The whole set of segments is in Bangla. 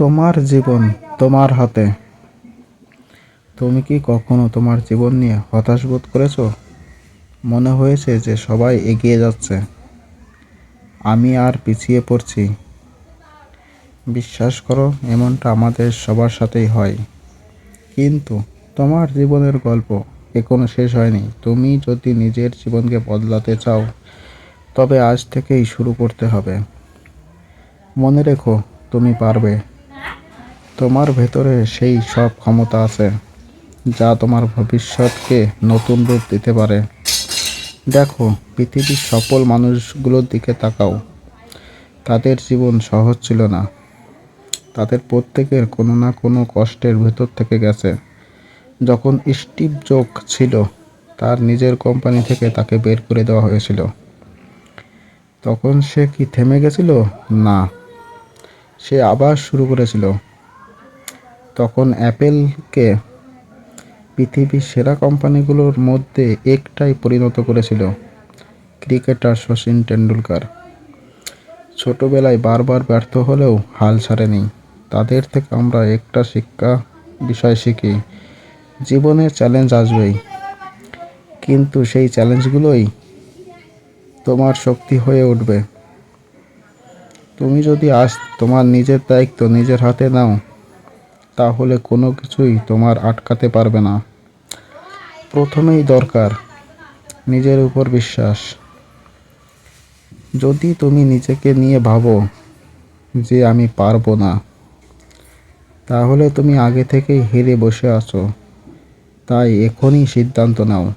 তোমার জীবন তোমার হাতে। তুমি কি কখনো তোমার জীবন নিয়ে হতাশ বোধ করেছ? মনে হয়েছে যে সবাই এগিয়ে যাচ্ছে। আমি আর পিছিয়ে পড়ছি। বিশ্বাস করো, এমনটা আমাদের সবার সাথেই হয়। কিন্তু তোমার জীবনের গল্প এখনও শেষ হয়নি। তুমি যদি নিজের জীবনকে বদলাতে চাও, তবে আজ থেকেই শুরু করতে হবে। মনে রেখো, তুমি পারবে। তোমার ভেতরে সেই সব ক্ষমতা আছে, যা তোমার ভবিষ্যৎকে নতুন রূপ দিতে পারে। দেখো, পৃথিবীর সফল মানুষগুলোর দিকে তাকাও। তাদের জীবন সহজ ছিল না। তাদের প্রত্যেকের কোনো না কোনো কষ্টের ভেতর থেকে গেছে। যখন স্টিভ জোক ছিল, তার নিজের কোম্পানি থেকে তাকে বের করে দেওয়া হয়েছিল। তখন সে কি থেমে গেছিল? না। সে আবার শুরু করেছিল। তখন অ্যাপেলকে পৃথিবীর সেরা কোম্পানিগুলোর মধ্যে একটাই পরিণত করেছিল ক্রিকেটার শচীন টেন্ডুলকার ছোটবেলায় বারবার ব্যর্থ হলেও হাল ছাড়েনি। তাদের থেকে আমরা একটা শিক্ষা, বিষয় শিখি, জীবনে চ্যালেঞ্জ আসবেই। কিন্তু সেই চ্যালেঞ্জগুলোই তোমার শক্তি হয়ে উঠবে। তুমি যদি আজ তোমার নিজের দায়িত্ব নিজের হাতে নাও তাহলে কোনো কিছুই তোমার আটকাতে পারবে না। প্রথমেই দরকার নিজের উপর বিশ্বাস। যদি তুমি নিজেকে নিয়ে ভাবো যে আমি পারব না, তাহলে তুমি আগে থেকেই হেরে বসে আছো। তাই এখনই সিদ্ধান্ত নাও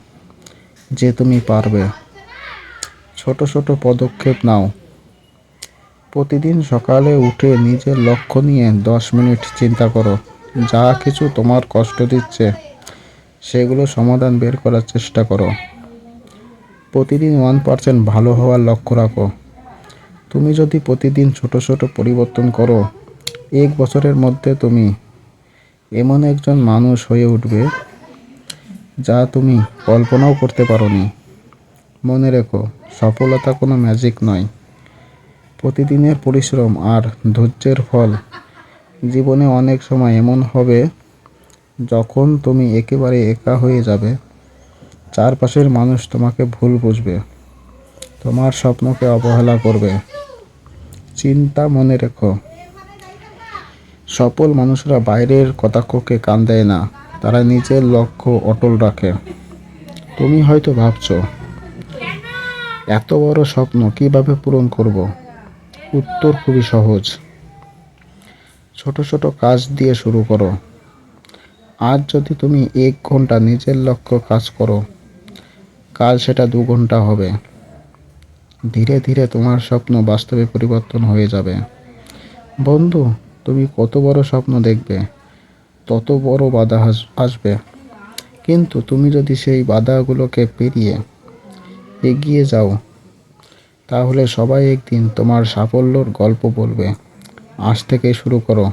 যে তুমি পারবে। ছোট ছোট পদক্ষেপ নাও। প্রতিদিন সকালে উঠে নিজের লক্ষ্য নিয়ে দশ মিনিট চিন্তা করো। যা কিছু তোমার কষ্ট দিচ্ছে, সেগুলো সমাধান বের করার চেষ্টা করো। প্রতিদিন ওয়ান পার্সেন্ট ভালো হওয়ার লক্ষ্য রাখো। তুমি যদি প্রতিদিন ছোট ছোট পরিবর্তন করো, এক বছরের মধ্যে তুমি এমন একজন মানুষ হয়ে উঠবে যা তুমি কল্পনাও করতে পারোনি। মনে রেখো, সফলতা কোনো ম্যাজিক নয়। প্রতিদিনের পরিশ্রম আর ধৈর্যের ফল জীবনে অনেক সময় এমন হবে, যখন তুমি একেবারে একা হয়ে যাবে। চারপাশের মানুষ তোমাকে ভুল বুঝবে, তোমার স্বপ্নকে অবহেলা করবে। চিন্তা মনে রেখো, সফল মানুষরা বাইরের কটাক্ষকে কান দেয় না, তারা নিজের লক্ষ্য অটল রাখে। তুমি হয়তো ভাবছ, এত বড় স্বপ্ন কীভাবে পূরণ করব? উত্তর খুবই সহজ। ছোট ছোট কাজ দিয়ে শুরু করো। আজ যদি তুমি এক ঘণ্টা নিজের লক্ষ্য কাজ করো, কাল সেটা দু ঘণ্টা হবে। ধীরে ধীরে তোমার স্বপ্ন বাস্তবে পরিবর্তন হয়ে যাবে। বন্ধু, তুমি কত বড় স্বপ্ন দেখবে, তত বড় বাধা আস- আসবে। কিন্তু তুমি যদি সেই বাধাগুলোকে পেরিয়ে এগিয়ে যাও, তাহলে সবাই একদিন তোমার সাফল্যর গল্প বলবে। আজ থেকে শুরু করো।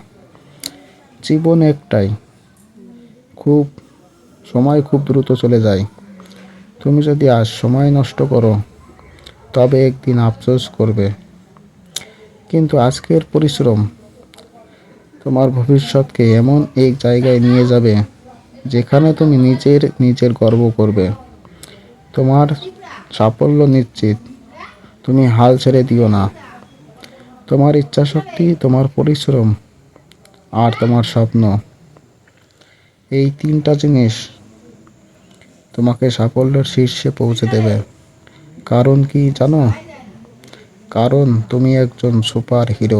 জীবন একটাই। খুব, সময় খুব দ্রুত চলে যায়। তুমি যদি আজ সময় নষ্ট করো, তবে একদিন আফসোস করবে। কিন্তু আজকের পরিশ্রম তোমার ভবিষ্যৎকে এমন এক জায়গায় নিয়ে যাবে, যেখানে তুমি নিজের নিজের গর্ব করবে। তোমার সাফল্য নিশ্চিত। তুমি হাল ছেড়ে দিও না। তোমার ইচ্ছা শক্তি তোমার পরিশ্রম আর তোমার স্বপ্ন। এই তিনটা জিনিস তোমাকে সাফল্যের শীর্ষে পৌঁছে দেবে। কারণ কি জানো? কারণ তুমি একজন সুপার হিরো